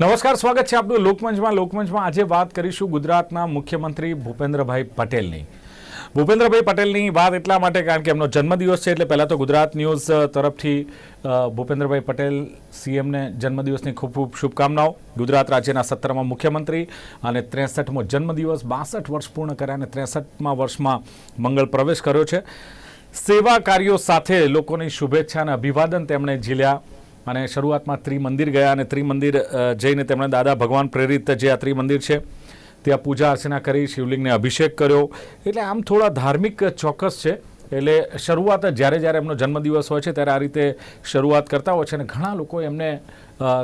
નમસ્કાર, સ્વાગત છે આપનું લોકમંચમાં. લોકમંચમાં આજે વાત કરીશું ગુજરાતના મુખ્યમંત્રી ભૂપેન્દ્રભાઈ પટેલની. ભૂપેન્દ્રભાઈ પટેલની વાત એટલા માટે, કારણ કે એમનો જન્મદિવસ છે એટલે પહેલાં તો ગુજરાત ન્યૂઝ તરફથી ભૂપેન્દ્રભાઈ પટેલ સીએમને જન્મદિવસની ખૂબ ખૂબ શુભકામનાઓ. ગુજરાત રાજ્યના સત્તરમાં મુખ્યમંત્રી અને ત્રેસઠમો જન્મદિવસ, બાસઠ વર્ષ પૂર્ણ કર્યા અને ત્રેસઠમાં વર્ષમાં મંગળ પ્રવેશ કર્યો છે. સેવા કાર્યો સાથે લોકોની શુભેચ્છા અને અભિવાદન તેમણે ઝીલ્યા. અને શરૂઆતમાં ત્રિમંદિર ગયા અને ત્રિમંદિર જઈને તેમણે દાદા ભગવાન પ્રેરિત જે આ ત્રિમંદિર છે, ત્યાં પૂજા અર્ચના કરી, શિવલિંગને અભિષેક કર્યો. એટલે આમ થોડા ધાર્મિક ચોક્કસ છે. એટલે શરૂઆત જ્યારે જ્યારે એમનો જન્મદિવસ હોય છે, ત્યારે આ રીતે શરૂઆત કરતા હોય છે અને ઘણા લોકો એમને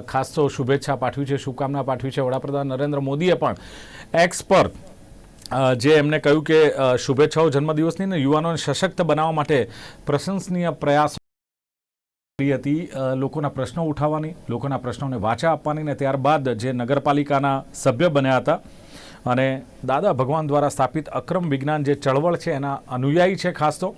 ખાસ તો શુભેચ્છા પાઠવી છે, શુભકામના પાઠવી છે. વડાપ્રધાન નરેન્દ્ર મોદીએ પણ એક્સ પર જે એમને કહ્યું કે શુભેચ્છાઓ જન્મદિવસની ને યુવાનોને સશક્ત બનાવવા માટે પ્રશંસનીય પ્રયાસ હતી. લોકોના પ્રશ્નો ઉઠાવવાની, લોકોના પ્રશ્નોને વાચા આપવાની ને ત્યારબાદ જે નગરપાલિકાના સભ્ય બન્યા હતા. અને દાદા ભગવાન દ્વારા સ્થાપિત અક્રમ વિજ્ઞાન જે ચળવળ છે એના અનુયાયી છે ખાસ તો.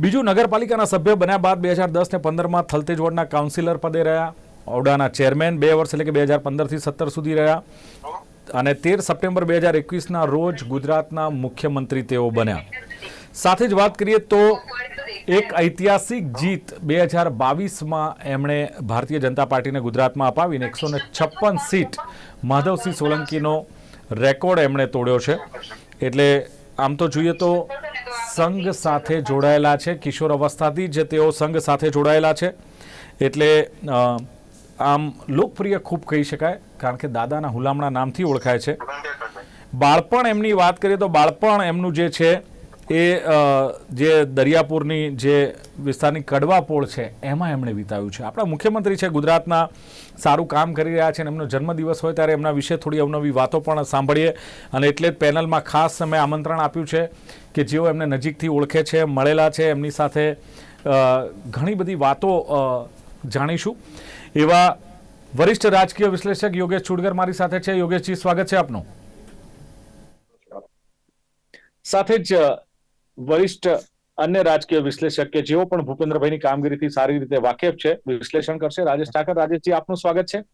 બીજું નગરપાલિકાના સભ્ય બન્યા બાદ બે હજાર દસ ને પંદરમાં થલતેજ વોર્ડના કાઉન્સિલર પદે રહ્યા. ઓડાના ચેરમેન બે વર્ષ એટલે કે બે હજાર પંદરથી સત્તર સુધી રહ્યા. અને તેર સપ્ટેમ્બર બે હજાર એકવીસના રોજ ગુજરાતના મુખ્યમંત્રી તેઓ બન્યા. સાથે જ વાત કરીએ તો એક ઐતિહાસિક જીત બે હજાર બાવીસમાં એમણે ભારતીય જનતા પાર્ટીને ગુજરાતમાં અપાવીને એકસો ને છપ્પન સીટ માધવસિંહ સોલંકીનો રેકોર્ડ એમણે તોડ્યો છે. એટલે આમ તો જોઈએ તો સંઘ સાથે જોડાયેલા છે. કિશોર અવસ્થાથી જ તેઓ સંઘ સાથે જોડાયેલા છે. એટલે આમ લોકપ્રિય ખૂબ કહી શકાય, કારણ કે દાદાના હુલામણા નામથી ઓળખાય છે. બાળપણ એમની વાત કરીએ તો બાળપણ એમનું જે છે એ જે દરિયાપુરની જે વિસ્તારની કડવા પોળ છે, એમાં એમણે વિતાવ્યું છે. આપણા મુખ્યમંત્રી છે ગુજરાતના સારું કામ કરી રહ્યા છે અને એમનો જન્મદિવસ હોય ત્યારે એમના વિશે થોડી અવનવી વાતો પણ સાંભળીએ. અને એટલે જ પેનલમાં ખાસ મેં આમંત્રણ આપ્યું છે કે જેઓ એમને નજીકથી ઓળખે છે, મળેલા છે, એમની સાથે ઘણી બધી વાતો જાણીશું. એવા વરિષ્ઠ રાજકીય વિશ્લેષક યોગેશ ચુડગર મારી સાથે છે. યોગેશજી, સ્વાગત છે આપનું. સાથે જ વરિષ્ઠ અન્ય રાજકીય વિશ્લેષક કે જેઓ પણ ભૂપેન્દ્રભાઈની કામગીરીથી સારી રીતે વાકેફ છે, વિશ્લેષણ કરશે. રાજેશ ઠાકર, રાજેશજી, આપનું સ્વાગત છે.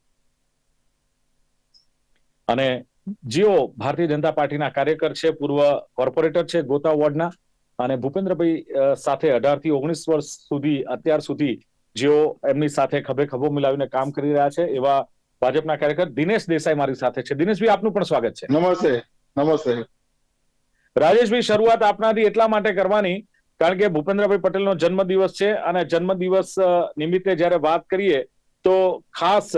અને જેઓ ભારતીય જનતા પાર્ટીના કાર્યકર છે, પૂર્વ કોર્પોરેટર છે, ગોતા વોર્ડના. અને ભૂપેન્દ્રભાઈ સાથે અઢારથી ઓગણીસ વર્ષ સુધી, અત્યાર સુધી જેઓ એમની સાથે ખભે ખભો મિલાવીને કામ કરી રહ્યા છે, એવા ભાજપના કાર્યકર દિનેશ દેસાઈ મારી સાથે છે. દિનેશભાઈ, આપનું પણ સ્વાગત છે. નમસ્તે. નમસ્તે. રાજેશભાઈ, શરૂઆત આપનાથી એટલા માટે કરવાની, કારણ કે ભૂપેન્દ્રભાઈ પટેલનો જન્મદિવસ છે અને જન્મદિવસ નિમિત્તે જ્યારે વાત કરીએ, તો ખાસ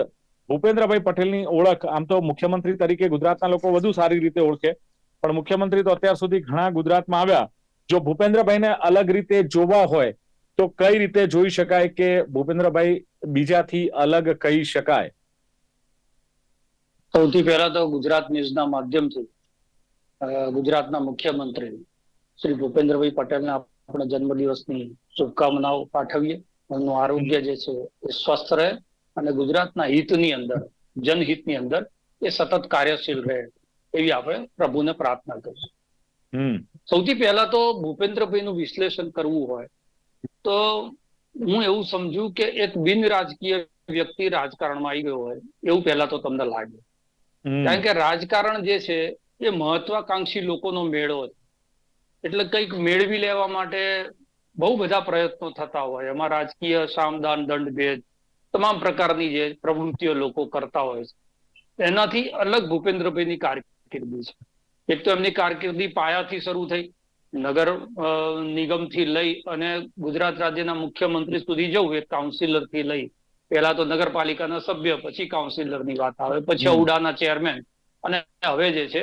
ભૂપેન્દ્રભાઈ પટેલની ઓળખ, આમ તો મુખ્યમંત્રી તરીકે ગુજરાતના લોકો વધુ સારી રીતે ઓળખે, પણ મુખ્યમંત્રી તો અત્યાર સુધી ઘણા ગુજરાતમાં આવ્યા. જો ભૂપેન્દ્રભાઈને અલગ રીતે જોવા હોય, તો કઈ રીતે જોઈ શકાય કે ભૂપેન્દ્રભાઈ બીજાથી અલગ કહી શકાય? સૌથી પહેલા તો ગુજરાત ન્યૂઝના માધ્યમથી ગુજરાતના મુખ્યમંત્રી શ્રી ભૂપેન્દ્રભાઈ પટેલને આપણે જન્મદિવસની શુભકામનાઓ પાઠવીએ. એમનું આરોગ્ય જે છે એ સ્વસ્થ રહે અને ગુજરાતના હિતની અંદર જનહિતની અંદર એ સતત કાર્યશીલ રહે એવી આપણે પ્રભુને પ્રાર્થના કરીશું. હમ. સૌથી પહેલા તો ભૂપેન્દ્રભાઈનું વિશ્લેષણ કરવું હોય તો હું એવું સમજુ કે એક બિન રાજકીય વ્યક્તિ રાજકારણમાં આવી ગયો હોય એવું પહેલા તો તમને લાગે. કારણ કે રાજકારણ જે છે એ મહત્વાકાંક્ષી લોકોનો મેળો એટલે કંઈક મેળવી લેવા માટે બહુ બધા પ્રયત્નો થતા હોય. એમાં રાજકીય સામદાન દંડ ભેદ તમામ પ્રકારની જે પ્રવૃત્તિઓ લોકો કરતા હોય છે. એનાથી અલગ ભૂપેન્દ્રભાઈની કારકિર્દી છે. એક તો એમની કારકિર્દી પાયાથી શરૂ થઈ નગર નિગમથી લઈ અને ગુજરાત રાજ્યના મુખ્યમંત્રી સુધી જવું એક કાઉન્સિલરથી લઈ. પહેલા તો નગરપાલિકાના સભ્ય પછી કાઉન્સિલરની વાત આવે પછી. ઔડાના ચેરમેન. અને હવે જે છે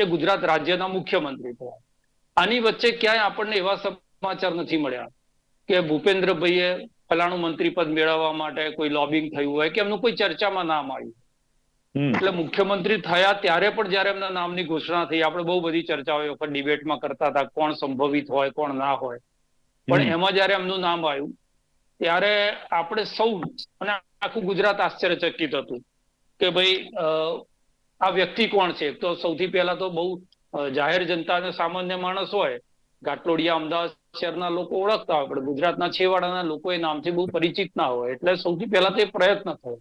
એ ગુજરાત રાજ્યના મુખ્યમંત્રી થયા. આની વચ્ચે ક્યાંય આપણને એવા સમાચાર નથી મળ્યા કે ભૂપેન્દ્રભાઈએ ફલાણું મંત્રી પદ મેળવવા માટે કોઈ લોબિંગ થયું હોય કે એમનું કોઈ ચર્ચામાં નામ આવ્યું. એટલે મુખ્યમંત્રી થયા ત્યારે પણ જયારે એમના નામની ઘોષણા થઈ આપણે બહુ બધી ચર્ચાઓ વખત ડિબેટમાં કરતા હતા કોણ સંભવિત હોય કોણ ના હોય. પણ એમાં જયારે એમનું નામ આવ્યું ત્યારે આપણે સૌ અને આખું ગુજરાત આશ્ચર્યચકિત હતું કે ભાઈ આ વ્યક્તિ કોણ છે? તો સૌથી પહેલા તો બહુ જાહેર જનતા અને સામાન્ય માણસ હોય ઘાટલોડિયા અમદાવાદ શહેરના લોકો ઓળખતા હોય પણ ગુજરાતના છેવાડાના લોકો એ નામથી બહુ પરિચિત ના હોય એટલે સૌથી પહેલા તો એ પ્રયત્ન થયો.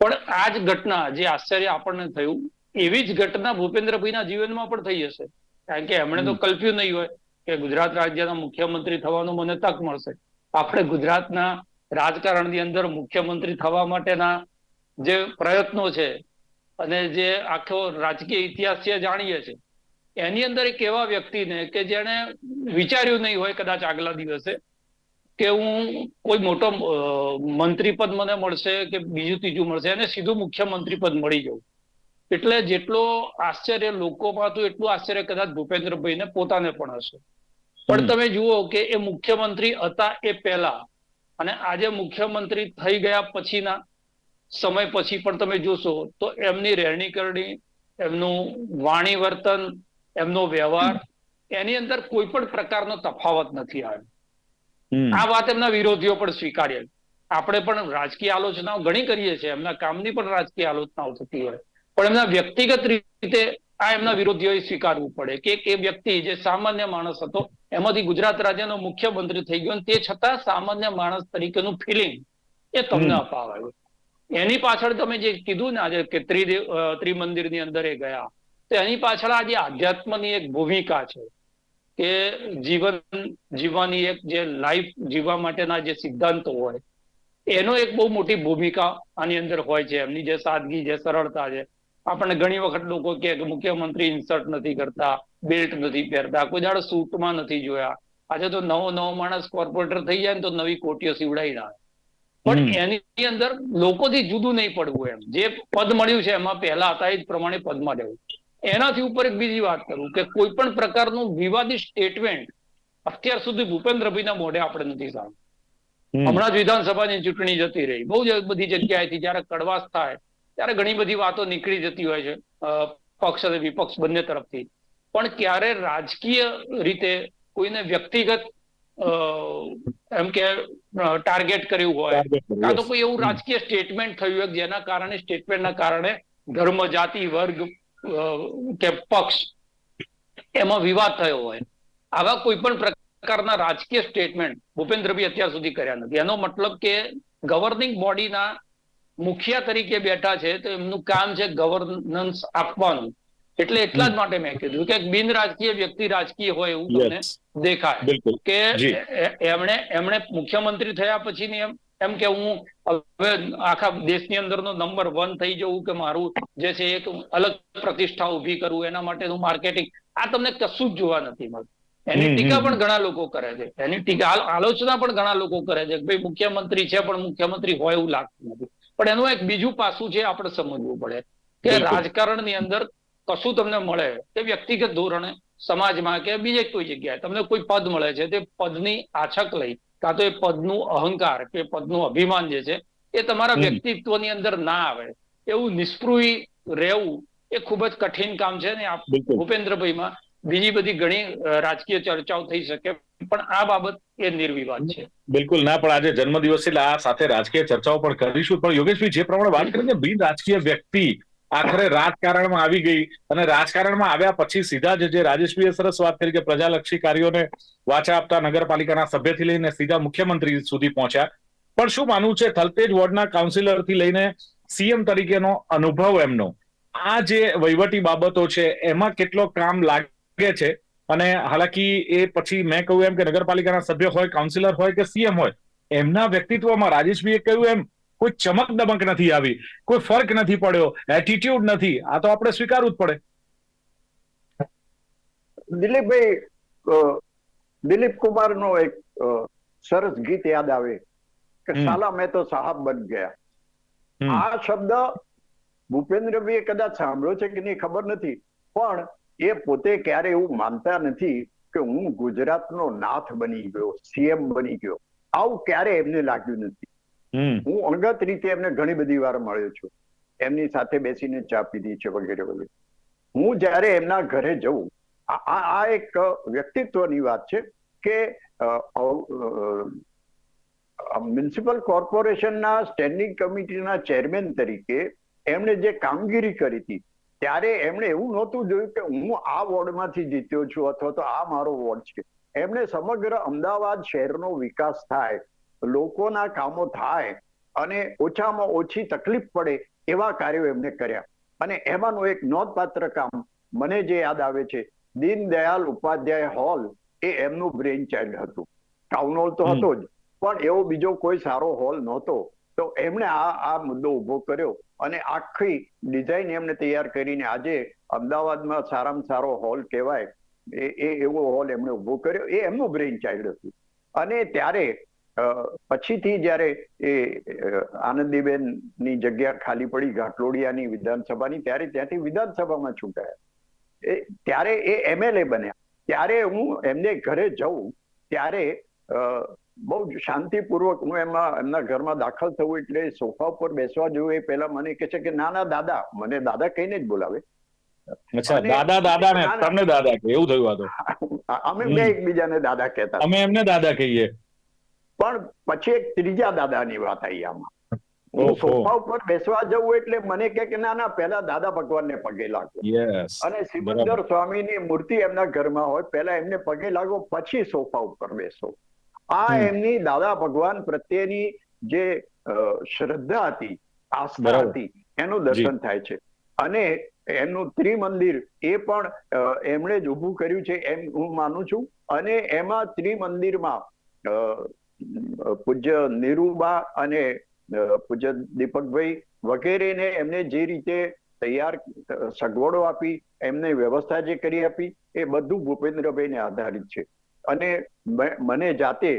પણ આ જ ઘટના જે આશ્ચર્ય આપણને થયું એવી જ ઘટના ભૂપેન્દ્રભાઈના જીવનમાં પણ થઈ હશે. કારણ કે એમણે તો કલ્પ્યું નહીં હોય કે ગુજરાત રાજ્યના મુખ્યમંત્રી થવાનું મને તક મળશે. આપણે ગુજરાતના રાજકારણની અંદર મુખ્યમંત્રી થવા માટેના જે પ્રયત્નો છે અને જે આખો રાજકીય ઇતિહાસ છે જાણીએ છે એની અંદર એક એવા વ્યક્તિને કે જેણે વિચાર્યું નહીં હોય કદાચ આગલા દિવસે કે હું કોઈ મોટો મંત્રી પદ મને મળશે કે બીજું ત્રીજું મળશે એને સીધું મુખ્યમંત્રી પદ મળી જવું. એટલે જેટલો આશ્ચર્ય લોકોમાં હતું એટલું આશ્ચર્ય કદાચ ભૂપેન્દ્રભાઈને પોતાને પણ હશે. પણ તમે જુઓ કે એ મુખ્યમંત્રી હતા એ પહેલા અને આજે મુખ્યમંત્રી થઈ ગયા પછીના સમય પછી પણ તમે જોશો તો એમની રહેણી કરણી એમનું વાણી વર્તન એમનો વ્યવહાર એની અંદર કોઈ પણ પ્રકારનો તફાવત નથી આવ્યો. આ વાત એમના વિરોધીઓ પણ સ્વીકારે આપણે પણ રાજકીય આલોચનાઓ ઘણી કરીએ છીએ. એમના કામની પણ રાજકીય આલોચનાઓ થતી હોય. પણ એમના વ્યક્તિગત રીતે આ એમના વિરોધીઓએ સ્વીકારવું પડે કે એ વ્યક્તિ જે સામાન્ય માણસ હતો એમાંથી ગુજરાત રાજ્યનો મુખ્યમંત્રી થઈ ગયો તે છતાં સામાન્ય માણસ તરીકેનું ફિલિંગ એ તમને. અપાવાયું. એની પાછળ તમે જે કીધું ને આજે કે ત્રિદેવ ત્રિમંદિરની અંદર એ ગયા, તો એની પાછળ આજે આધ્યાત્મની એક ભૂમિકા છે કે જીવન જીવવાની એક જે લાઈફ જીવવા માટેના જે સિદ્ધાંતો હોય, એનો એક બહુ મોટી ભૂમિકા આની અંદર હોય છે. એમની જે સાદગી જે સરળતા છે. આપણને ઘણી વખત લોકો કે મુખ્યમંત્રી ઇન્સર્ટ નથી કરતા, બેલ્ટ નથી પહેરતા, કોઈ દાડો સૂટમાં નથી જોયા. આજે તો નવો નવો માણસ કોર્પોરેટર થઈ જાય ને તો નવી કોટીઓ સીવડાવી ના પણ એની અંદર લોકોથી જુદું નહીં પડવું એમ. જે પદ મળ્યું છે એમાં પહેલા હતા એ જ પ્રમાણે પદમાં રહેવું. એનાથી ઉપર એક બીજી વાત કરું કે કોઈ પણ પ્રકારનું વિવાદી સ્ટેટમેન્ટ અત્યાર સુધી ભૂપેન્દ્રભાઈના મોઢે આપણે નથી સાંભળ્યું. હમણાં જ વિધાનસભાની ચૂંટણી જતી રહી. બહુ જ બધી જગ્યાએથી જયારે કડવાશ થાય ત્યારે ઘણી બધી વાતો નીકળી જતી હોય છે પક્ષ અને વિપક્ષ બંને તરફથી. પણ ક્યારે રાજકીય રીતે કોઈને વ્યક્તિગત એમ કે ટાર્ગેટ કર્યું હોય. કાં તો કોઈ એવું રાજકીય સ્ટેટમેન્ટ થયું હોય જેના કારણે સ્ટેટમેન્ટના કારણે ધર્મ જાતિ વર્ગ કે પક્ષ એમાં વિવાદ થયો હોય. આવા કોઈ પણ પ્રકારના રાજકીય સ્ટેટમેન્ટ ભૂપેન્દ્રભાઈ અત્યાર સુધી કર્યા નથી. એનો મતલબ કે ગવર્નિંગ બોડીના મુખિયા તરીકે બેઠા છે તો એમનું કામ છે ગવર્નન્સ આપવાનું. એટલે એટલા જ માટે મેં કીધું કે બિન રાજકીય વ્યક્તિ રાજકીય હોય એવું તમને. દેખાય. બિલકુલ. કે એમણે એમણે મુખ્યમંત્રી થયા પછીની એમ એમ કે હું હવે આખા દેશની અંદરનો નંબર વન થઈ જવું કે મારું જે છે એક અલગ પ્રતિષ્ઠા ઊભી કરવું એના માટેનું માર્કેટિંગ આ તમને કશું જ જોવા નથી મળતું. એની ટીકા પણ ઘણા લોકો કરે છે. એની ટીકા આલોચના પણ ઘણા લોકો કરે છે કે ભાઈ મુખ્યમંત્રી છે પણ મુખ્યમંત્રી હોય એવું લાગતું નથી. પણ એનું એક બીજું પાસું છે આપણે સમજવું પડે કે રાજકારણ રાજકારણની અંદર કશું તમને મળે કે વ્યક્તિગત ધોરણે સમાજમાં કે બીજે કોઈ જગ્યાએ તમને કોઈ પદ મળે છે તે પદની આછક લઈ કાં તો એ પદનું અહંકાર કે પદનું અભિમાન જે છે એ તમારા વ્યક્તિત્વની અંદર ના આવે. એવું નિષ્પૃહી રહેવું એ ખૂબ જ કઠિન કામ છે ને ભૂપેન્દ્રભાઈમાં બીજી બધી ઘણી રાજકીય ચર્ચાઓ થઈ શકે પણ આ બાબત એ નિર્વિવાદ છે. બિલકુલ. ના પણ આજે જન્મદિવસ એટલે આ સાથે રાજકીય ચર્ચાઓ પણ કરીશું. પણ યોગેશભાઈ જે પ્રમાણે વાત કરીને બિન રાજકીય વ્યક્તિ આખરે રાજકારણમાં આવી ગઈ અને રાજકારણમાં આવ્યા પછી સીધા જ જે રાજેશભાઈએ સરસ વાત કરી કે પ્રજાલક્ષી કાર્યોને વાચા આપતા નગરપાલિકાના સભ્યથી લઈને સીધા મુખ્યમંત્રી સુધી પહોંચ્યા. પણ શું માનવું છે? થલતેજ વોર્ડના કાઉન્સિલરથી લઈને સીએમ તરીકેનો અનુભવ એમનો. આ જે વહીવટી બાબતો છે, એમાં કેટલો કામ લાગે છે? અને હાલાકી એ પછી મેં કહ્યું એમ કે નગરપાલિકાના સભ્ય હોય, કાઉન્સિલર હોય કે સીએમ હોય, એમના વ્યક્તિત્વમાં રાજેશભાઈએ કહ્યું એમ કોઈ ચમક દમક નથી આવી કોઈ ફર્ક નથી પડ્યો એટીટ્યુડ નથી. આ તો આપણે સ્વીકારવું જ પડે. દિલીપભાઈ દિલીપ કુમાર નો એક સરસ ગીત યાદ આવે કે સાલા મેં તો સાહબ બન ગયા. આ શબ્દ ભૂપેન્દ્રભાઈએ કદાચ સાંભળ્યો છે કે નહીં ખબર નથી પણ એ પોતે ક્યારે એવું માનતા નથી કે હું ગુજરાતનો નાથ બની ગયો સીએમ બની ગયો. આવું ક્યારે એમને લાગ્યું નથી? હું અંગત રીતે એમને ઘણી બધી વાર મળ્યો છું. એમની સાથે બેસીને ચા પીધી છે વગેરે વગેરે. હું જ્યારે એમના ઘરે જઉં, આ એક વ્યક્તિત્વની વાત છે કે મ્યુનિસિપલ કોર્પોરેશનના સ્ટેન્ડિંગ કમિટીના ચેરમેન તરીકે એમણે જે કામગીરી કરી હતી, ત્યારે એમણે એવું નહોતું જોયું કે હું આ વોર્ડમાંથી જીત્યો છું અથવા તો આ મારો વોર્ડ છે. એમણે સમગ્ર અમદાવાદ શહેરનો વિકાસ થાય લોકોના કામો થાય અને ઓછામાં ઓછી તકલીફ પડે એવા કાર્યો એમને કર્યા. અને એમાંનું એક નોંધપાત્ર કામ મને જે યાદ આવે છે દીનદયાલ ઉપાધ્યાય હોલ એ એમનું બ્રેઇન ચાઇલ્ડ હતું. ટાઉન હોલ તો હતો જ પણ એવો બીજો કોઈ સારો હોલ નહોતો. તો એમણે આ આ મુદ્દો ઊભો કર્યો અને આખી ડિઝાઇન એમને તૈયાર કરીને આજે અમદાવાદમાં સારામાં સારો હોલ કહેવાય. એ એ એવો હોલ એમણે ઊભો કર્યો. એ એમનું બ્રેઇન ચાઇલ્ડ હતું. અને ત્યારે પછીથી જ્યારે એ અ, આનંદીબેનની જગ્યા ખાલી પડી ઘાટલોડિયાની વિધાનસભાની ત્યારે ત્યાંથી વિધાનસભામાં ચૂંટાયા. એ ત્યારે એ એમએલએ બન્યા. ત્યારે હું એમને ઘરે જઉં ત્યારે બહુ શાંતિપૂર્વક હું એમાં એમના ઘરમાં દાખલ થવું એટલે સોફા ઉપર બેસવા જોયું એ પહેલા મને કહે છે કે ના ના દાદા. મને દાદા કહીને જ બોલાવે. અચ્છા દાદા દાદા ને ના, ના. તમને દાદા કે એવું થયું આ અમે. બે એકબીજાને દાદા કહેતા અમે એમને દાદા કહીએ. પણ પછી એક ત્રીજા દાદાની વાત આવી આમાં. હું સોફા ઉપર બેસવા જવું એટલે મને કે ના ના પેલા દાદા ભગવાનને પગે લાગો. અને સિમંદર સ્વામીની મૂર્તિ એમના ઘરમાં હોય પેલા એમને પગે લાગો પછી સોફા ઉપર બેસો. આ એમની દાદા ભગવાન પ્રત્યેની જે શ્રદ્ધા હતી આસ્થા હતી એનું દર્શન થાય છે. અને એમનું ત્રિમંદિર એ પણ એમણે જ ઊભું કર્યું છે એમ હું માનું છું. અને એમાં ત્રિમંદિરમાં પૂજ્ય નિરૂબા અને પૂજ્ય દીપકભાઈ વગેરેને એમને જે રીતે તૈયાર સગવડો આપી, એમને વ્યવસ્થા જે કરી આપી, એ બધું ભૂપેન્દ્રભાઈને આધારિત છે. અને મને જાતે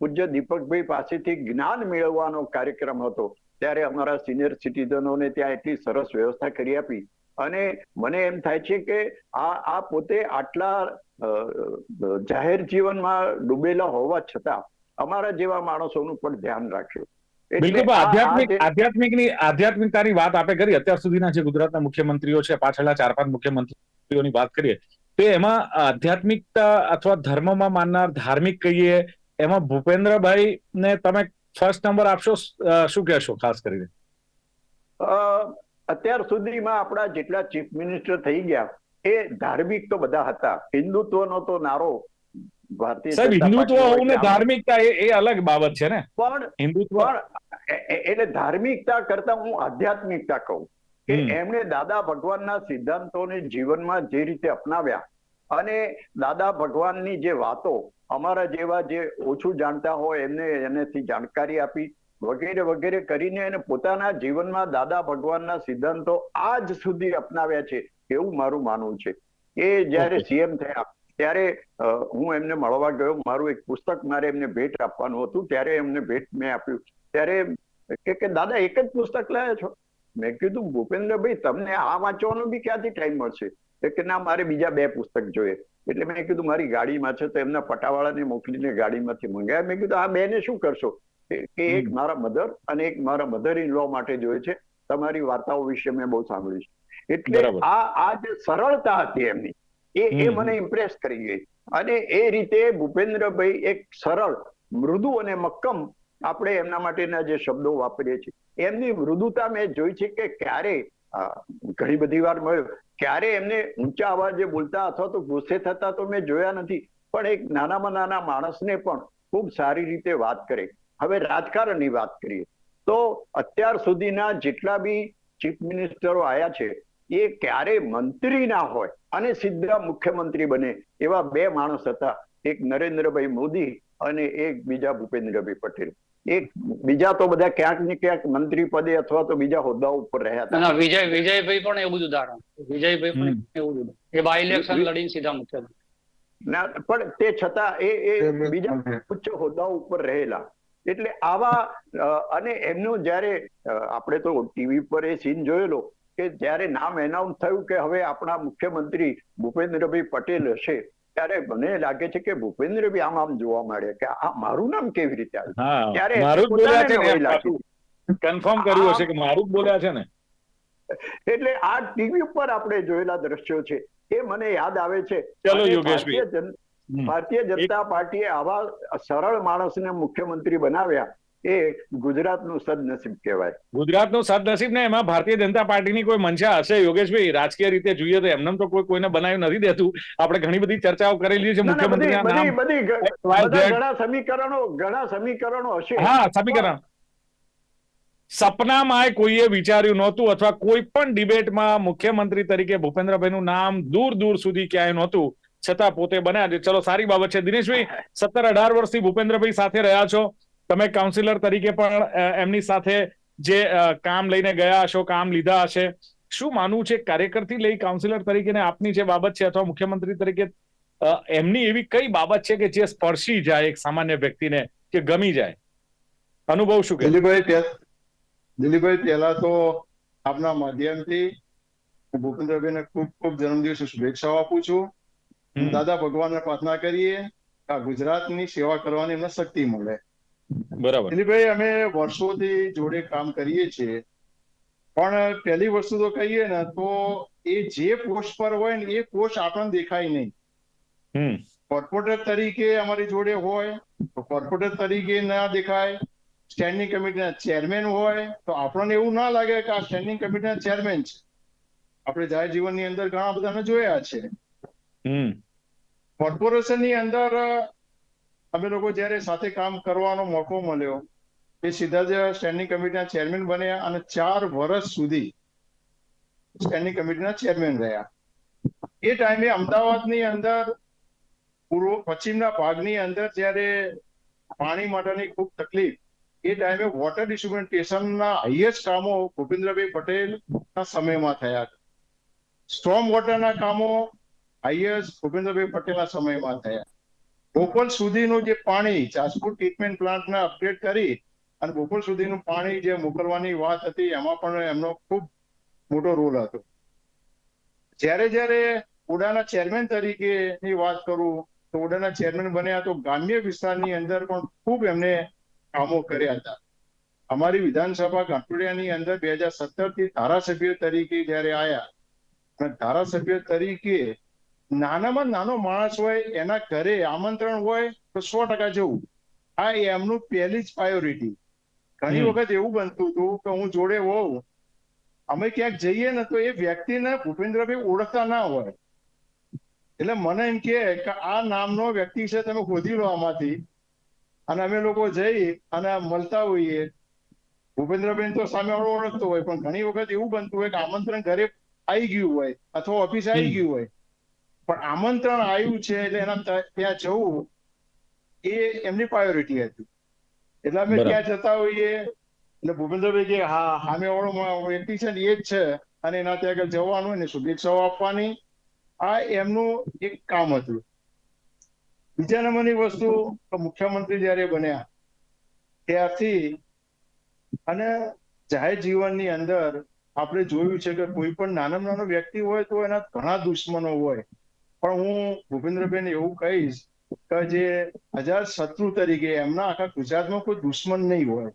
પૂજ્ય દીપકભાઈ પાસેથી જ્ઞાન મેળવવાનો કાર્યક્રમ હતો, ત્યારે અમારા સિનિયર સિટીઝનોને ત્યાં એટલી સરસ વ્યવસ્થા કરી આપી. અને મને એમ થાય છે કે આ આ પોતે આટલા જાહેર જીવનમાં ડૂબેલા હોવા છતાં અમારા જેવા માણસોનું પણ ધ્યાન રાખ્યું. બિલકુલ આધ્યાત્મિક આધ્યાત્મિકની આધ્યાત્મિકતાની વાત આપે કરી. અત્યાર સુધીના જે ગુજરાતના મુખ્યમંત્રીઓ છે પાછળના ચાર પાંચ મુખ્યમંત્રીઓની વાત કરીએ તો એમાં આધ્યાત્મિકતા અથવા ધર્મમાં માનનાર ધાર્મિક કહીએ એમાં ભૂપેન્દ્રભાઈ ને તમે ફર્સ્ટ નંબર આપશો શું કહેશો ખાસ કરીને? અ, અત્યાર સુધીમાં આપણા જેટલા ચીફ મિનિસ્ટર થઈ ગયા એ ધાર્મિક તો બધા હતા. હિન્દુત્વનો તો નારો ભારતીય સાહેબ હિન્દુત્વ હોવું ને. ધાર્મિકતા એ અલગ બાબત છે ને પણ હિન્દુત્વ એટલે ધાર્મિકતા કરતા હું આધ્યાત્મિકતા કહું કે એમણે દાદા ભગવાનના સિદ્ધાંતોને જીવનમાં જે રીતે અપનાવ્યા અને દાદા ભગવાનની જે વાતો અમારા જેવા જે ઓછું જાણતા હોય એમને એનેથી જાણકારી આપી વગેરે વગેરે કરીને એને પોતાના જીવનમાં દાદા ભગવાનના સિદ્ધાંતો આજ સુધી અપનાવ્યા છે એવું મારું માનવું છે એ જયારે. સીએમ થયા ત્યારે હું એમને મળવા ગયો. મારું એક પુસ્તક મારે એમને ભેટ આપવાનું હતું. ત્યારે એમને ભેટ મેં આપ્યું. ત્યારે કે કે દાદા એક જ પુસ્તક લાયા છો? મેં કીધું ભૂપેન્દ્રભાઈ તમને આ વાંચવાનો બી ક્યાંથી ટાઈમ મળશે? કે ના મારે બીજા બે પુસ્તક જોઈએ. એટલે મેં કીધું મારી ગાડીમાં છે. તો એમના પટાવાળાને મોકલીને ગાડીમાંથી મંગાવ્યા. મેં કીધું આ બેને શું કરશો? કે કે એક મારા મધર અને એક મારા મધર ઇન લો માટે જોઈએ છે. તમારી વાર્તાઓ વિશે મેં બહુ સાંભળ્યું છે. એટલે આ આ જે સરળતા હતી એમની એ એ મને ઇમ્પ્રેસ કરી ગઈ. અને એ રીતે ભૂપેન્દ્રભાઈ એક સરળ મૃદુ અને મક્કમ આપણે એમના માટેના જે શબ્દો વાપરીએ છીએ. એમની મૃદુતા મેં જોઈ છે કે ક્યારે ઘણી બધી વાર મળ્યો. ક્યારે એમને ઊંચા અવાજે બોલતા અથવા તો ગુસ્સે થતા તો મેં જોયા નથી. પણ એક નાનામાં નાના માણસને પણ ખૂબ સારી રીતે વાત કરે. હવે રાજકારણની વાત કરીએ. તો અત્યાર સુધીના જેટલા બી ચીફ મિનિસ્ટરો આયા છે એ ક્યારે મંત્રી ના હોય અને સીધા મુખ્યમંત્રી બને એવા બે માણસ હતા. એક નરેન્દ્રભાઈ મોદી અને એક બીજા ભૂપેન્દ્રભાઈ પટેલ. એક બીજા તો બધા ક્યાંક ને ક્યાંક મંત્રી પદે અથવા તો બીજા હોદ્દા ઉપર રહ્યા હતા. વિજય વિજયભાઈ પણ એવું જ ઉદાહરણ. વિજયભાઈ પણ એવું જ ઉદાહરણ. એ બાય ઇલેક્શન લડીને સીધા મુખ્યમંત્રી. ના પણ તે છતાં એ એ બીજા ઉચ્ચ હોદ્દા ઉપર રહેલા. એટલે આવા અને એમનું જ્યારે આપણે તો ટીવી પર એ સીન જોયેલો કે જ્યારે નામ એનાઉન્સ થયું કે હવે આપણા મુખ્યમંત્રી ભૂપેન્દ્રભાઈ પટેલ હશે ત્યારે મને લાગે છે કે ભૂપેન્દ્રભાઈ આમ આમ જોવા મળે કે આ મારું નામ કેવી રીતે આવ્યું? ત્યારે. કન્ફર્મ કર્યું હશે કે મારું જ બોલ્યા છે ને. એટલે આ ટીવી ઉપર આપણે જોયેલા દ્રશ્યો છે એ મને યાદ આવે છે. ચલો, યોગેશભાઈ. ભારતીય જનતા પાર્ટીએ આવા સરળ માણસને મુખ્યમંત્રી બનાવ્યા. એ ગુજરાતનું સદનસીબ કહેવાય. ગુજરાતનું સદનસીબ ને એમાં ભારતીય જનતા પાર્ટીની કોઈ મંશા હશે? યોગેશભાઈ રાજકીય રીતે જોઈએ તો એમને તો કોઈ કોઈને બનાવ્યું નથી દેતું. આપણે ઘણી બધી ચર્ચાઓ કરેલી છે મુખ્યમંત્રી બધી ઘણા સમીકરણો ઘણા સમીકરણો હશે. હા સમીકરણ. સપનામાં કોઈએ વિચાર્યું નહોતું અથવા કોઈ પણ ડિબેટમાં મુખ્યમંત્રી તરીકે ભૂપેન્દ્રભાઈ નું નામ દૂર દૂર સુધી ક્યાંય નહોતું. છતાં પોતે બન્યા છે ચલો સારી બાબત છે. દિનેશભાઈ સત્તર અઢાર વર્ષથી ભૂપેન્દ્રભાઈ સાથે રહ્યા છો. તમે કાઉન્સિલર તરીકે પણ એમની સાથે જે કામ લઈને ગયા હશો કામ લીધા હશે શું માનવું છે કાર્યકરથી લઈ કાઉન્સિલર તરીકે આપની જે બાબત છે અથવા મુખ્યમંત્રી તરીકે એમની એવી કઈ બાબત છે કે જે સ્પર્શી જાય એક સામાન્ય વ્યક્તિને કે ગમી જાય? અનુભવ શું કે દિલીપભાઈ દિલીપભાઈ પહેલા તો આપના માધ્યમથી ભૂપેન્દ્રભાઈને ખૂબ ખૂબ જન્મદિવસ શુભેચ્છાઓ આપું છું. દાદા ભગવાનને પ્રાર્થના કરીએ આ ગુજરાતની સેવા કરવાની એમને શક્તિ મળે. બરાબર. દિલીપભાઈ અમે વર્ષોથી જોડે કામ કરીએ છીએ. પણ પહેલી વસ્તુ તો કહીએ ને તો એ જે પોસ્ટ પર હોય ને એ પોસ્ટ આપણને દેખાય નહીં. કોર્પોરેટર તરીકે અમારી જોડે હોય તો કોર્પોરેટર તરીકે ના દેખાય. સ્ટેન્ડિંગ કમિટીના ચેરમેન હોય તો આપણને એવું ના લાગે કે આ સ્ટેન્ડિંગ કમિટીના ચેરમેન છે. આપણે જાહેર જીવનની અંદર ઘણા બધાને જોયા છે. કોર્પોરેશનની અંદર અમે લોકો જ્યારે સાથે કામ કરવાનો મોકો મળ્યો, એ સીધા જ સ્ટેન્ડિંગ કમિટીના ચેરમેન બન્યા અને ચાર વર્ષ સુધી સ્ટેન્ડિંગ કમિટીના ચેરમેન રહ્યા. એ ટાઈમે અમદાવાદની અંદર, પૂર્વ પશ્ચિમના ભાગની અંદર જ્યારે પાણી માટેની ખૂબ તકલીફ, એ ટાઈમે વોટર ડિસ્ટ્રીબ્યુશન સ્ટેશનના હાઈએસ્ટ કામો ભૂપેન્દ્રભાઈ પટેલના સમયમાં થયા સ્ટ્રોમ વોટરના કામો હાઈએસ્ટ ભૂપેન્દ્રભાઈ પટેલના સમયમાં થયા. બોપલ સુધીનું જે પાણી જાસપુર ટ્રીટમેન્ટ પ્લાન્ટને અપગ્રેડ કરી અને બોપલ સુધીનું પાણી જે મોકલવાની વાત હતી, એમાં પણ એમનો ખૂબ મોટો રોલ હતો. જ્યારે જ્યારે ઉડાના ચેરમેન તરીકેની વાત કરું, તો ઓડાના ચેરમેન બન્યા તો ગ્રામ્ય વિસ્તારની અંદર પણ ખૂબ એમને કામો કર્યા હતા. અમારી વિધાનસભા ગાંઠોડિયાની અંદર બે હજાર સત્તરથી ધારાસભ્ય તરીકે જયારે આયા, અને ધારાસભ્ય તરીકે નાનામાં નાનો માણસ હોય એના ઘરે આમંત્રણ હોય તો સો ટકા જવું. આ એમનું પહેલી જ પ્રાયોરિટી ઘણી વખત એવું બનતું હતું કે હું જોડે હોઉં અમે ક્યાંક જઈએ ને તો એ વ્યક્તિને ભૂપેન્દ્રભાઈ ઓળખતા ના હોય. એટલે મને એમ કે આ નામનો વ્યક્તિ છે તમે ખોદી લો આમાંથી. અને અમે લોકો જઈ અને મળતા હોઈએ. ભૂપેન્દ્રભાઈ તો સામે વાળો ઓળખતો હોય પણ ઘણી વખત એવું બનતું હોય કે આમંત્રણ ઘરે આવી ગયું હોય અથવા ઓફિસ આવી ગયું હોય. પણ આમંત્રણ આવ્યું છે એટલે એના ત્યાં જવું એ એમની પ્રાયોરિટી હતી. એટલે અમે ત્યાં જતા હોઈએ. એટલે ભૂપેન્દ્રભાઈ કે હા સામે વાળો વ્યક્તિ છે ને એ જ છે. અને એના ત્યાં આગળ જવાનું ને શુભેચ્છાઓ આપવાની. આ એમનું એક કામ હતું. બીજા નંબરની વસ્તુ મુખ્યમંત્રી જયારે બન્યા ત્યારથી અને જાહેર જીવનની અંદર આપણે જોયું છે કે કોઈ પણ નાનામાં નાનો વ્યક્તિ હોય તો એના ઘણા દુશ્મનો હોય. પણ હું ભૂપેન્દ્રબેન એવું કહીશ કે જે હજાર શત્રુ તરીકે એમના આખા ગુજરાતમાં કોઈ દુશ્મન નહીં હોય.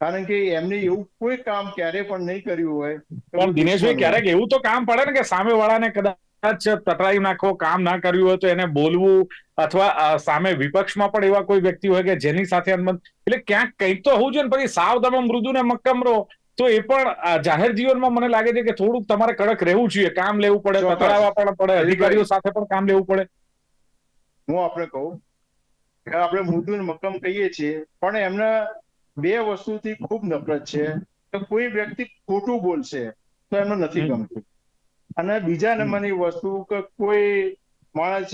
કારણ કે એમને એવું કોઈ કામ ક્યારે પણ નહીં કર્યું હોય પણ દિનેશભાઈ ક્યારેક એવું તો કામ પડે ને કે સામે વાળાને કદાચ તટરાઈ નાખો કામ ના કર્યું હોય તો એને બોલવું અથવા સામે વિપક્ષમાં પણ એવા કોઈ વ્યક્તિ હોય કે જેની સાથે અનબંધ એટલે ક્યાંક કંઈક તો હોવું જોઈએ ને પછી સાવ તમે મૃદુ ને મક્કમ રહો. તો એ પણ જાહેર જીવનમાં મને લાગે છે કે થોડુંક તમારે કડક રહેવું જોઈએ. કામ લેવું પડે ચોક્કસ. પણ પડે અધિકારીઓ સાથે પણ કામ લેવું પડે. હું આપણે કહું કે આપણે મૃત્યુ મક્કમ કહીએ છીએ પણ એમને બે વસ્તુથી ખૂબ નફરત છે. કે કોઈ વ્યક્તિ ખોટું બોલશે તો એમને નથી ગમતું. અને બીજા નંબરની વસ્તુ કે કોઈ માણસ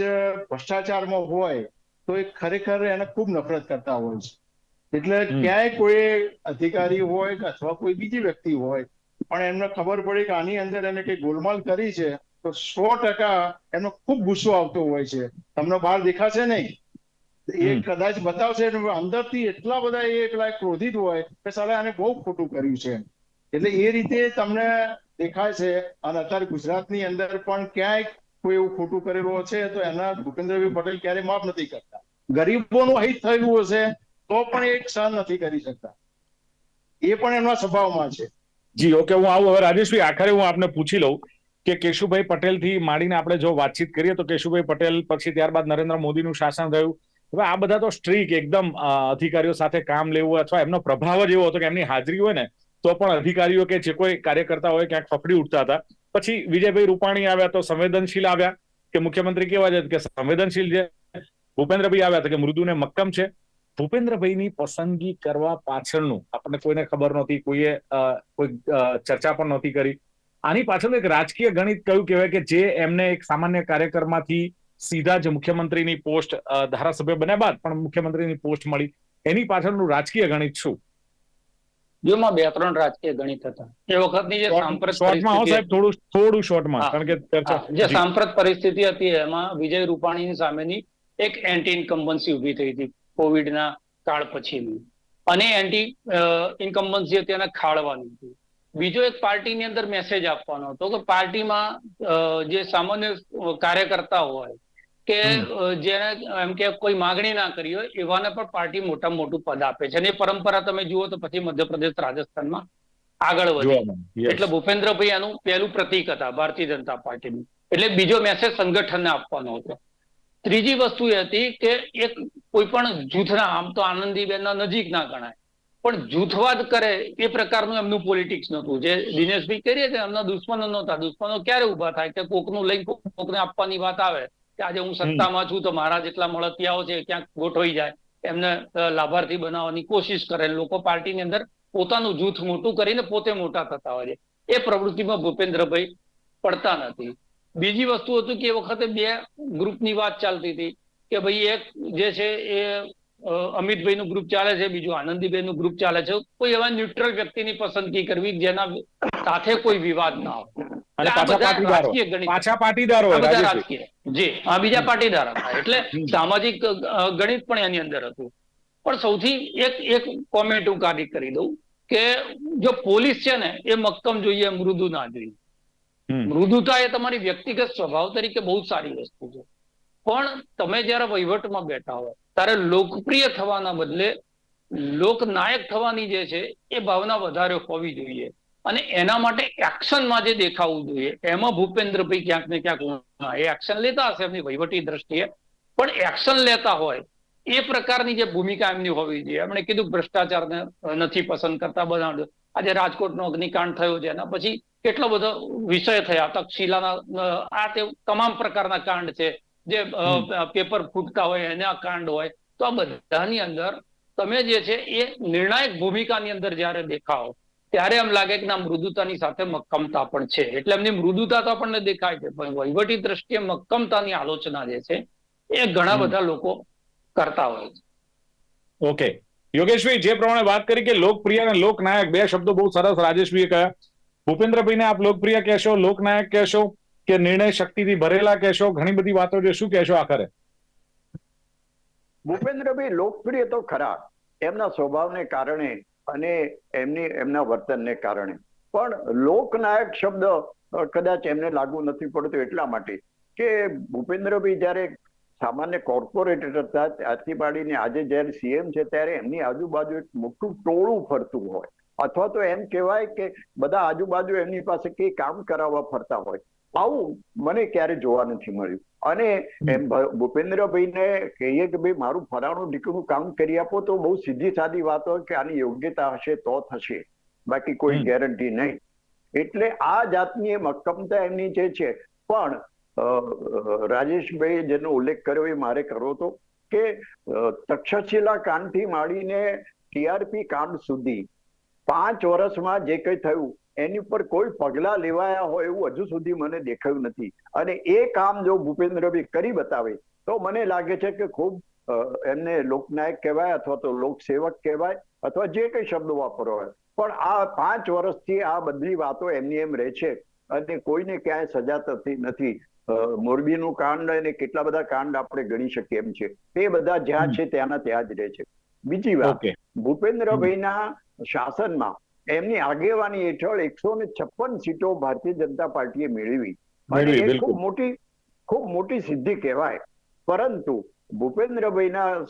ભ્રષ્ટાચારમાં હોય તો એ ખરેખર એને ખૂબ નફરત કરતા હોય છે. એટલે ક્યાંય કોઈ અધિકારી હોય કે અથવા કોઈ બીજી વ્યક્તિ હોય પણ એમને ખબર પડી કે આની અંદર એને કઈ ગોલમાલ કરી છે તો સો ટકા એનો ખૂબ ગુસ્સો આવતો હોય છે. તમને બહાર દેખાશે નહીં. એ કદાચ બતાવશે અંદરથી એટલા બધા એ એટલા ક્રોધિત હોય કે સાલા આને બહુ ખોટું કર્યું છે. એટલે એ રીતે તમને દેખાય છે અને અત્યારે ગુજરાતની અંદર પણ ક્યાંય કોઈ એવું ખોટું કરેલું છે તો એના ભૂપેન્દ્રભાઈ પટેલ ક્યારેય માફ નથી કરતા. ગરીબોનું હિત થયું હશે તો પણ એ સહન નથી કરી શકતા. એ પણ એમના સ્વભાવમાં છે. જી, ઓકે, હું આવું હવે રાજેશભાઈ, આખરે હું આપને પૂછી લઉં કે કેશુભાઈ પટેલથી માંડીને આપણે જો વાતચીત કરીએ તો કેશુભાઈ પટેલ પછી ત્યારબાદ નરેન્દ્ર મોદીનું શાસન રહ્યું હવે આ બધા તો સ્ટ્રીક, એકદમ અધિકારીઓ સાથે કામ લેવું અથવા એમનો પ્રભાવ જ એવો હતો કે એમની હાજરી હોય ને, તો પણ અધિકારીઓ કે જે કોઈ કાર્યકર્તા હોય ક્યાંક ફફડી ઉઠતા હતા. પછી વિજયભાઈ રૂપાણી આવ્યા તો સંવેદનશીલ આવ્યા, કે મુખ્યમંત્રી કેવા છે? કે સંવેદનશીલ છે ભૂપેન્દ્રભાઈ આવ્યા તો કે મૃદુ ને મક્કમ છે. ભૂપેન્દ્રભાઈની પસંદગી કરવા પાછળનું આપણને કોઈને ખબર નહોતી કોઈએ કોઈ ચર્ચા પણ નહોતી કરી. આની પાછળ એક રાજકીય ગણિત કયું કહેવાય કે જે એમને એક સામાન્ય કાર્યકરમાંથી સીધા જ મુખ્યમંત્રીની પોસ્ટ ધારાસભ્ય બન્યા બાદ પણ મુખ્યમંત્રીની પોસ્ટ મળી. એની પાછળનું રાજકીય ગણિત શું? જેમાં બે ત્રણ રાજકીય ગણિત હતા. એ વખતની જે સાંપ્રત સાહેબ થોડું થોડું શોર્ટમાં કારણ કે ચર્ચા જે સાંપ્રત પરિસ્થિતિ હતી એમાં વિજય રૂપાણીની સામેની એક એન્ટી ઇન્કમ્બન્સી ઊભી થઈ હતી. કોવિડના કાળ પછીનું. અને એન્ટી ઇન્કમ્બન્સી એને ખાળવાની હતી. બીજો એક પાર્ટીની અંદર મેસેજ આપવાનો હતો કે પાર્ટીમાં જે સામાન્ય કાર્યકર્તા હોય કે જેને એમ કે કોઈ માગણી ના કરી હોય એવાને પણ પાર્ટી મોટા મોટું પદ આપે છે. અને એ પરંપરા તમે જુઓ તો પછી મધ્યપ્રદેશ રાજસ્થાનમાં આગળ વધી. એટલે ભૂપેન્દ્રભાઈ આનું પહેલું પ્રતીક હતા ભારતીય જનતા પાર્ટીનું. એટલે બીજો મેસેજ સંગઠનને આપવાનો હતો. ત્રીજી વસ્તુ એ હતી કે એક કોઈ પણ જૂથના, આમ તો આનંદીબેનના નજીક ના ગણાય. પણ જૂથવાદ કરે એ પ્રકારનું એમનું પોલિટિક્સ નહોતું. જે દિનેશભાઈ કરીએ છે, એમના દુશ્મનો નહોતા. દુશ્મનો ક્યારે ઊભા થાય કે કોકનું લઈને કોકને આપવાની વાત આવે કે આજે હું સત્તામાં છું તો મારા જેટલા મળતિયાઓ છે ક્યાંક ગોઠવાઈ જાય. એમને લાભાર્થી બનાવવાની કોશિશ કરે. લોકો પાર્ટીની અંદર પોતાનું જૂથ મોટું કરીને પોતે મોટા થતા હોય છે. એ પ્રવૃત્તિમાં ભૂપેન્દ્રભાઈ પડતા નથી. બીજી વસ્તુ હતું કે એ વખતે બે ગ્રુપની વાત ચાલતી હતી કે ભાઈ એક જે છે એ અમિતભાઈનું ગ્રુપ ચાલે છે બીજું આનંદીબેનનું ગ્રુપ ચાલે છે. કોઈ એવા ન્યુટ્રલ વ્યક્તિની પસંદગી કરવી જેના સાથે કોઈ વિવાદ ના હોય. પાછા પાટીદારો. રાજકીય ગણિત પાછા પાટીદારો આ હોય, બધા રાજેશભાઈ. રાજકીય. જી આ બીજા પાટીદાર હતા. એટલે સામાજિક ગણિત પણ એની અંદર હતું. પણ સૌથી એક એક કોમેન્ટ હું કાઢી કરી દઉં કે જો પોલીસ છે ને એ મક્કમ જોઈએ મૃદુ ના જોઈએ. મૃદુતા એ તમારી વ્યક્તિગત સ્વભાવ તરીકે બહુ સારી વસ્તુ છે. પણ તમે જ્યારે વહીવટમાં બેઠા હોય, ત્યારે લોકપ્રિય થવાના બદલે લોકનાયક થવાની જે છે, એ ભાવના વધારે હોવી જોઈએ. અને એના માટે એક્શનમાં જે દેખાવું જોઈએ, એમાં ભૂપેન્દ્રભાઈ ક્યાંક ને ક્યાંક એ એક્શન લેતા હશે એમની વહીવટી દ્રષ્ટિએ, પણ એક્શન લેતા હોય, એ પ્રકારની જે ભૂમિકા એમની હોવી જોઈએ. એમણે કીધું ભ્રષ્ટાચાર ભ્રષ્ટાચારને નથી પસંદ કરતા બનાવ્યો આજે રાજકોટનો અગ્નિકાંડ થયો છે એના પછી કેટલો બધો વિષય થયા. તક્ષશિલાના આ તે તમામ પ્રકારના કાંડ છે. જે પેપર ફૂટતા હોય એના કાંડ હોય. તો આ બધાની અંદર તમે જે છે એ નિર્ણાયક ભૂમિકાની અંદર જ્યારે દેખાઓ ત્યારે એમ લાગે કે ના મૃદુતાની સાથે મક્કમતા પણ છે. એટલે એમની મૃદુતા તો આપણને દેખાય છે પણ વહીવટી દ્રષ્ટિએ મક્કમતાની આલોચના જે છે એ ઘણા બધા લોકો કરતા હોય છે. ઓકે. યોગેશભાઈ, જે પ્રમાણે વાત કરી કે લોકપ્રિય અને લોકનાયક, બે શબ્દો બહુ સરસ રાજેશભાઈએ કહ્યા. ભૂપેન્દ્રભાઈને આપ લોકપ્રિય કહેશો, લોકનાયક કહેશો કે નિર્ણય શક્તિથી ભરેલા કહેશો? ઘણી બધી વાતો છે શું કહેશો આખરે? ભૂપેન્દ્રભાઈ, લોકપ્રિય તો ખરા, એમના સ્વભાવને કારણે અને એમની, એમના વર્તનને કારણે. પણ લોકનાયક શબ્દ કદાચ એમને લાગુ નથી પડતો એટલા માટે કે ભૂપેન્દ્રભાઈ જ્યારે સામાન્ય કોર્પોરેટર હતા ત્યાંથી માંડીને આજે જ્યારે સીએમ છે ત્યારે એમની આજુબાજુ એક મોટું ટોળું ફરતું હોય. અથવા તો એમ કહેવાય કે બધા આજુબાજુ એમની પાસે કે કામ કરાવવા ફરતા હોય. આવું મને ક્યારે જોવા નથી મળ્યું. અને એમ ભૂપેન્દ્રભાઈને કહીએ કે ભાઈ મારું ફલાણું ઢીકણું કામ કરી આપો તો બહુ સીધી સાદી વાત હોય કે આની યોગ્યતા હશે તો થશે. બાકી કોઈ ગેરંટી નહીં. એટલે આ જાતની એ મક્કમતા એમની જે છે પણ રાજેશભાઈ જેનો ઉલ્લેખ કર્યો એ મારે કરવો તો કે તક્ષશિલા કાંડથી માંડીને ટીઆરપી કાંડ સુધી પાંચ વર્ષમાં જે કંઈ થયું, એની ઉપર કોઈ પગલા લેવાયા હોય એવું હજુ સુધી મને દેખાયું નથી. અને એ કામ જો ભૂપેન્દ્રભાઈ કરી બતાવે, તો મને લાગે છે કે ખૂબ એમને લોકનાયક કહેવાય અથવા તો લોકસેવક કહેવાય અથવા જે કઈ શબ્દો વાપરો હોય. પણ આ પાંચ વર્ષથી આ બધી વાતો એમની એમ રહે છે અને કોઈને ક્યાંય સજા થતી નથી. મોરબીનું કાંડ અને કેટલા બધા કાંડ આપણે ગણી શકીએ એમ છે. તે બધા જ્યાં છે ત્યાંના ત્યાં જ રહે છે. બીજી વાત ભૂપેન્દ્રભાઈના શાસનમાં એમની આગેવાની હેઠળ એકસો ને છપ્પન સીટો ભારતીય જનતા પાર્ટીએ મેળવી. એ ખૂબ મોટી ખૂબ મોટી સિદ્ધિ કહેવાય. પરંતુ ભૂપેન્દ્રભાઈના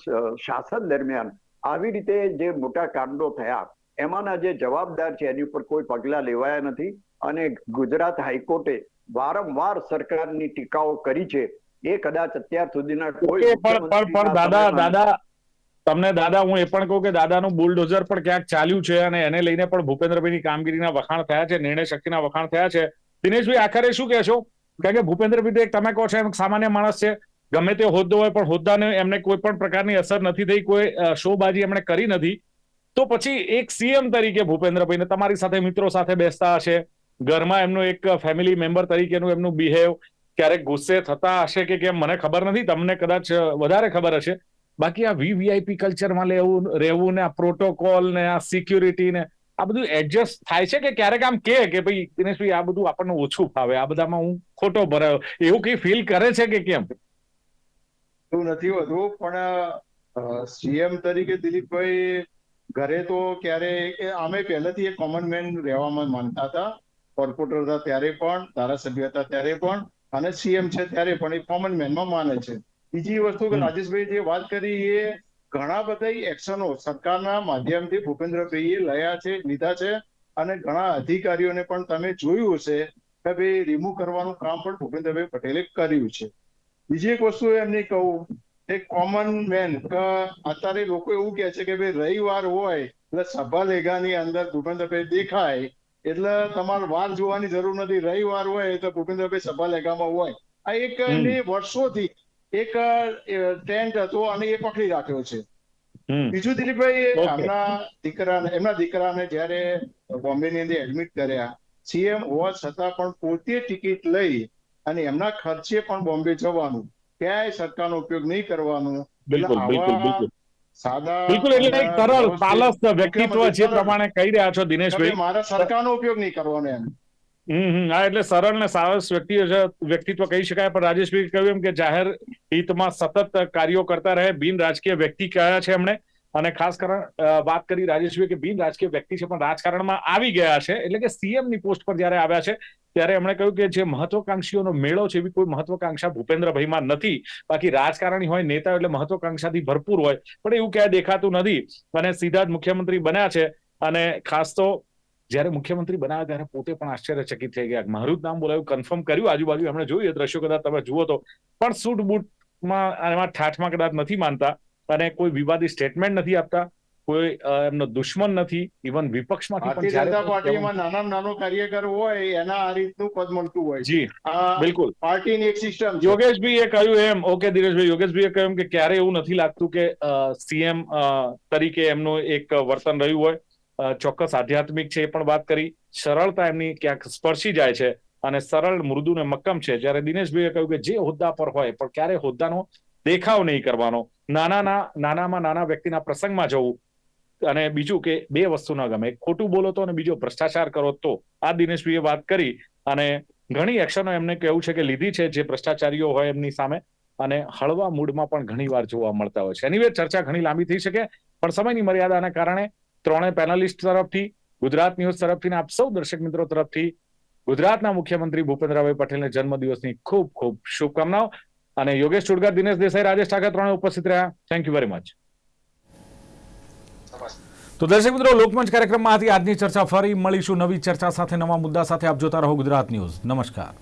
શાસન દરમિયાન આવી રીતે જે મોટા કાંડો થયા એમાંના જે જવાબદાર છે એની ઉપર કોઈ પગલા લેવાયા નથી. અને ગુજરાત હાઈકોર્ટે વારંવાર સરકારની ટીકાઓ કરી છે. એ કદાચ અત્યાર સુધીના કોઈ પણ દાદા દાદા તમને દાદા હું એ પણ કહું કે દાદાનું બુલડોઝર પણ ક્યાંક ચાલ્યું છે અને એને લઈને પણ ભૂપેન્દ્રભાઈની કામગીરીના વખાણ થયા છે નિર્ણય શક્તિના વખાણ થયા છે. દિનેશભાઈ આખરે શું કહેશો? કારણ કે ભૂપેન્દ્રભાઈ તો એક તમે કહો છો એમ સામાન્ય માણસ છે. ગમે તે હોદ્દો હોય પણ હોદ્દાને એમને કોઈ પણ પ્રકારની અસર નથી થઈ કોઈ શોબાજી એમણે કરી નથી. તો પછી એક સીએમ તરીકે ભૂપેન્દ્રભાઈને તમારી સાથે મિત્રો સાથે બેસતા હશે. ઘરમાં એમનું એક ફેમિલી મેમ્બર તરીકેનું એમનું બિહેવ ક્યારેક ગુસ્સે થતા હશે કે કેમ, મને ખબર નથી, તમને કદાચ વધારે ખબર હશે. બાકી આ વીવીઆઈપી કલ્ચરમાં લેવું રહેવું ને આ પ્રોટોકોલ ને આ સિક્યુરિટી ને, આ બધું એડજસ્ટ થાય છે કે ક્યારેક આમ કે કે ભાઈ દિનેશભાઈ આ બધું આપણને ઓછું ફાવે, આ બધામાં હું ખોટો ભરાયો. એવું કઈ ફીલ કરે છે કે કેમ? એવું નથી હોતું, પણ સીએમ તરીકે દિલીપભાઈ ઘરે તો ક્યારે અમે પહેલેથી એક કોમન મેન રહેવામાં માનતા હતા. કોર્પોરેટર હતા ત્યારે પણ ધારાસભ્ય હતા ત્યારે પણ અને સીએમ છે ત્યારે પણ એ કોમન મેનમાં માને છે. બીજી વસ્તુ કે રાજેશભાઈ જે વાત કરી એ ઘણા બધા એક્શનો સરકારના માધ્યમથી ભૂપેન્દ્રભાઈએ લયા છે લીધા છે અને ઘણા અધિકારીઓને પણ તમે જોયું હશે કે ભાઈ રિમૂવ કરવાનું કામ પણ ભૂપેન્દ્રભાઈ પટેલે કર્યું છે. બીજી એક વસ્તુ એમને કહું એક કોમન મેન અત્યારે લોકો એવું કહે છે કે ભાઈ રવિવાર હોય એટલે સભા લેગાની અંદર ભૂપેન્દ્રભાઈ દેખાય એટલે તમારે વાર જોવાની જરૂર નથી. રવિવાર હોય તો ભૂપેન્દ્રભાઈ સભા લેગામાં હોય. આ એક વર્ષોથી એક ટ્રેન્ડ હતો અને એ પકડી રાખ્યો છે. બીજું દિલીપભાઈ. એમના દીકરાને એમના દીકરાને જયારે બોમ્બેની અંદર એડમિટ કર્યા સીએમ હોવા છતાં પણ પોતે ટિકિટ લઈ અને એમના ખર્ચે પણ બોમ્બે જવાનું. ક્યાંય સરકારનો ઉપયોગ નહીં કરવાનો. બિલકુલ બિલકુલ બિલકુલ. સાદા બિલકુલ એટલે એક સરળ વ્યવસ્થિત વ્યક્તિત્વ જે પ્રમાણે કહી રહ્યા છો દિનેશભાઈ. ભાઈ મારા સરકારનો ઉપયોગ નહીં કરવાનો એમ. હમ હમ હા એટલે સરળ ને સારસ વ્યક્તિ વ્યક્તિત્વ કહી શકાય પણ રાજેશભાઈ કહ્યું એમ કે જાહેર હિતમાં સતત કાર્યો કરતા રહે બિન રાજકીય વ્યક્તિ કયા છે એમણે? અને ખાસ કરીને વાત કરી રાજેશભાઈ કે બિન રાજકીય વ્યક્તિ છે, પણ રાજકારણમાં આવી ગયા છે, એટલે કે સીએમની પોસ્ટ પર જયારે આવ્યા છે, ત્યારે એમણે કહ્યું કે જે મહત્વકાંક્ષીઓનો મેળો છે, એવી કોઈ મહત્વકાંક્ષા ભૂપેન્દ્રભાઈમાં નથી. બાકી રાજકારણી હોય નેતા એટલે મહત્વકાંક્ષાથી ભરપૂર હોય, પણ એવું ક્યાંય દેખાતું નથી. અને સીધા જ મુખ્યમંત્રી બન્યા છે, અને ખાસ તો જ્યારે મુખ્યમંત્રી બનાવ્યા ત્યારે પોતે પણ આશ્ચર્યચકિત થઈ ગયા. મારું જ નામ બોલાયું કન્ફર્મ કર્યું, આજુબાજુ એમણે જોયું એ દ્રશ્યો કદાચ તમે જુઓ તો. પણ સૂટ બૂટમાં, એમાં ઠાઠમાં કદાચ નથી માનતા. અને કોઈ વિવાદી સ્ટેટમેન્ટ નથી આપતા કોઈ એમનો દુશ્મન નથી ઇવન વિપક્ષમાંથી પણ જનતા પાર્ટીમાં નાના નાનો કાર્યકર હોય એના આ રીતનું પદ મળતું હોય. જી બિલકુલ. પાર્ટીની એક સિસ્ટમ યોગેશભાઈ એ કહ્યું એમ ઓકે દિનેશભાઈ એ કહ્યું કે ક્યારે એવું નથી લાગતું કે સીએમ તરીકે એમનું એક વર્તન રહ્યું હોય. ચોક્કસ આધ્યાત્મિક છે એ પણ વાત કરી. સરળતા એમની ક્યાંક સ્પર્શી જાય છે અને સરળ મૃદુ ને મક્કમ છે. જ્યારે દિનેશભાઈએ કહ્યું કે જે હોદ્દા પર હોય પણ ક્યારે હોદ્દાનો દેખાવ નહીં કરવાનો. નાના નાનામાં નાના વ્યક્તિના પ્રસંગમાં જવું અને બીજું કે બે વસ્તુ ન ગમે. ખોટું બોલો તો અને બીજો ભ્રષ્ટાચાર કરો તો. આ દિનેશભાઈએ વાત કરી અને ઘણી એક્શનો એમને કહેવું છે કે લીધી છે જે ભ્રષ્ટાચારીઓ હોય એમની સામે અને હળવા મૂડમાં પણ ઘણી વાર જોવા મળતા હોય છે. એની ચર્ચા ઘણી લાંબી થઈ શકે પણ સમયની મર્યાદાના કારણે ત્રણે પેનલિસ્ટ તરફથી, ગુજરાત ન્યૂઝ તરફથી આપ સૌ દર્શક મિત્રો તરફથી ગુજરાતના મુખ્યમંત્રી ભૂપેન્દ્રભાઈ પટેલને જન્મદિવસની ખૂબ ખૂબ શુભકામનાઓ. અને યોગેશ ચુડગર, દિનેશ દેસાઈ, રાજેશ ઠાકર ત્રણે ઉપસ્થિત રહ્યા. થેન્ક યુ વેરી મચ તો દર્શક મિત્રો, લોકમંચ કાર્યક્રમમાં હતી આજની ચર્ચા ફરી મળીશું. નવી ચર્ચા સાથે, નવા મુદ્દા સાથે આપ જોતા રહો ગુજરાત ન્યૂઝ. નમસ્કાર.